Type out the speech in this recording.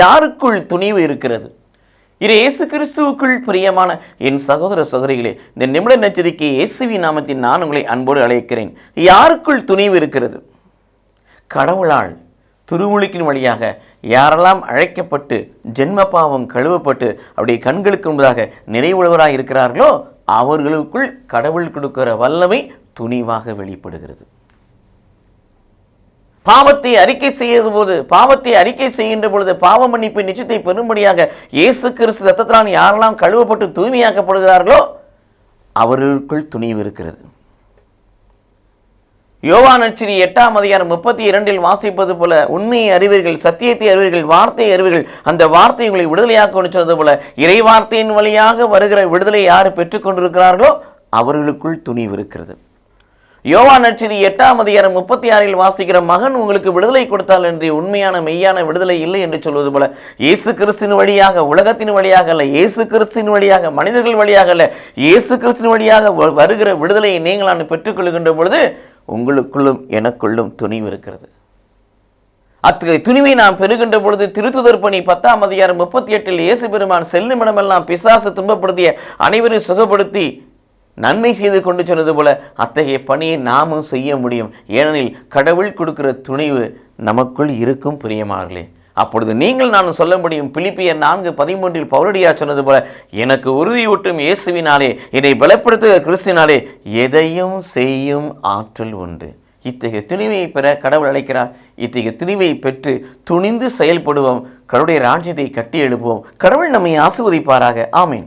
யாருக்குள் துணிவு இருக்கிறது? இது இயேசு கிறிஸ்துவுக்குள் பிரியமான என் சகோதர சகோதரிகளே இந்த நிமிட நச்சரிக்கை இயேசுவி நாமத்தின் நான் உங்களை அன்போடு அழைக்கிறேன். யாருக்குள் துணிவு இருக்கிறது? கடவுளால் திருமுழுக்கின் வழியாக யாரெல்லாம் அழைக்கப்பட்டு ஜென்ம பாவம் கழுவப்பட்டு அப்படி கண்களுக்கு முன்பதாக நிறைவுள்ளவராக இருக்கிறார்களோ அவர்களுக்குள் கடவுள் கொடுக்கிற வல்லமை துணிவாக வெளிப்படுகிறது. பாவத்தை அறிக்கை செய்யும் போது பாவத்தை அறிக்கை செய்கின்ற பொழுது பாவ மன்னிப்பு நிச்சயத்தை பெறும்படியாக இயேசு கிறிஸ்து ரத்தத்தினால் யாரெல்லாம் கழுவப்பட்டு தூய்மையாக்கப்படுகிறார்களோ அவர்களுக்குள் துணிவு இருக்கிறது. யோவான் நட்சரி எட்டாம் அதிகாரம் முப்பத்தி இரண்டில் வாசிப்பது போல உண்மையை அறிவீர்கள் சத்தியத்தை அறிவீர்கள் வார்த்தையை அறிவீர்கள் அந்த வார்த்தை உங்களை விடுதலையாக்க சொன்னது போல இறை வார்த்தையின் வழியாக வருகிற விடுதலை யார் பெற்றுக்கொண்டிருக்கிறார்களோ அவர்களுக்குள் துணிவு இருக்கிறது. யோவான் நட்சரி எட்டாம் அதிகாரம் முப்பத்தி ஆறில் வாசிக்கிற மகன் உங்களுக்கு விடுதலை கொடுத்தால் என்று உண்மையான மெய்யான விடுதலை இல்லை என்று சொல்வது போல இயேசு கிறிஸ்தின் வழியாக உலகத்தின் வழியாக அல்ல இயேசு கிறிஸ்தின் வழியாக மனிதர்கள் வழியாக அல்ல இயேசு கிறிஸ்தின் வழியாக வ- வருகிற விடுதலையை நீங்கள் பெற்றுக்கொள்கின்ற பொழுது உங்களுக்குள்ளும் எனக்குள்ளும் துணிவு இருக்கிறது. அத்தகைய துணிவை நாம் பெறுகின்ற பொழுது திருத்துதர் பணி பத்தாம் அதிகாரம் முப்பத்தி எட்டில் இயேசு பெருமான் செல்லும் இடமெல்லாம் பிசாசு துன்பப்படுத்திய அனைவரையும் சுகப்படுத்தி நன்மை செய்து கொண்டு சொன்னது போல அத்தகைய பணியை நாமும் செய்ய முடியும். ஏனெனில் கடவுள் கொடுக்கிற துணிவு நமக்குள் இருக்கும் பிரியமானர்களே அப்பொழுது நீங்கள் நான் சொல்ல முடியும் பிலிப்பியர் நான்கு பதிமூன்றில் பௌரடியா சொன்னது போல எனக்கு உறுதியூட்டும் இயேசுவினாலே என்னை பலப்படுத்துகிற கிறிஸ்தினாலே எதையும் செய்யும் ஆற்றல் உண்டு. இத்தகைய துணிவை பெற கடவுள் அழைக்கிறார். இத்தகைய துணிவை பெற்று துணிந்து செயல்படுவோம். கடவுளுடைய ராஜ்யத்தை கட்டி எழுப்புவோம். கடவுள் நம்மை ஆசிர்வதிப்பாராக. ஆமீன்.